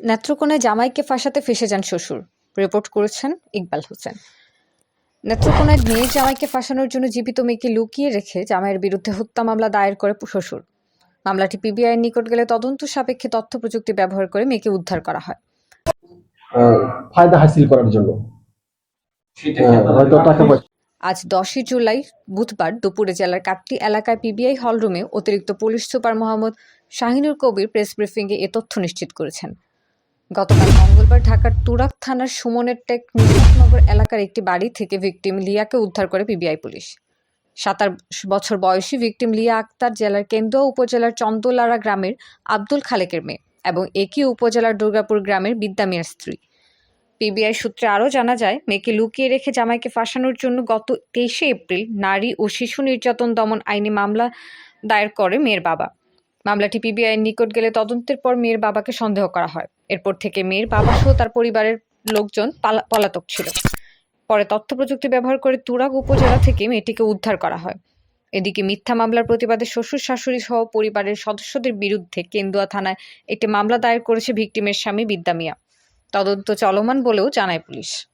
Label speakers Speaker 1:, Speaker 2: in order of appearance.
Speaker 1: নেত্রকোনায় জামাইকে ফাঁসাতে ফেসে যান শ্বশুর রিপোর্ট করেছেন ইকবাল হোসেন। নেত্রকোনায় মেয়ের জামাইকে ফাঁসানোর জন্য জীবিত মেয়েকে লুকিয়ে রেখে জামাইয়ের বিরুদ্ধে হত্যা মামলা দায়ের করে শ্বশুর। মামলাটি পিবিআইয়ের নিকট গেলে তদন্ত সাপেক্ষে তথ্য প্রযুক্তি ব্যবহার করে মেয়েকে উদ্ধার করা হয়।
Speaker 2: ফায়দা হাসিল করার জন্য।
Speaker 1: আজ দশই জুলাই বুধবার দুপুরে জেলার কাটটি এলাকায় পিবিআই হলরুমে অতিরিক্ত police super Mohammad Shahinur Kabir press ব্রিফিংয়ে এ তথ্য নিশ্চিত করেছেন। গতকাল মঙ্গলবার ঢাকার তুরাক থানার সুমনের টেক নিজামনগর এলাকার একটি বাড়ি থেকে ভিকটিম লিয়াকে উদ্ধার করে পিবিআই পুলিশ। সাতার বছর বয়সী ভিকটিম লিয়া আক্তার জেলার কেন্দুয়া উপজেলার চন্দলারা গ্রামের আব্দুল খালেকের মেয়ে এবং একই উপজেলার দুর্গাপুর গ্রামের বিদ্যা মিয়ার স্ত্রী। পিবিআই সূত্রে আরও জানা যায়, মেয়েকে লুকিয়ে রেখে জামাইকে ফাঁসানোর জন্য গত তেইশে এপ্রিল নারী ও শিশু নির্যাতন দমন আইনি মামলা দায়ের করে মেয়ের বাবা। মামলাটি পিবিআইয়ের নিকট গেলে তদন্তের পর মেয়ের বাবাকে সন্দেহ করা হয়। এরপর থেকে মেয়ের বাবা সহ তার পরিবারের লোকজন পালা- পলাতক ছিল। পরে তথ্য প্রযুক্তি ব্যবহার করে তুরাগ উপজেলা থেকে মেয়েটিকে উদ্ধার করা হয়। এদিকে মিথ্যা মামলার প্রতিবাদে শ্বশুর, শাশুড়ি সহ পরিবারের সদস্যদের বিরুদ্ধে কেন্দুয়া থানায় একটি মামলা দায়ের করেছে ভিকটিমের স্বামী বিদ্যা মিয়া। তদন্ত চলমান বলেও জানায় পুলিশ।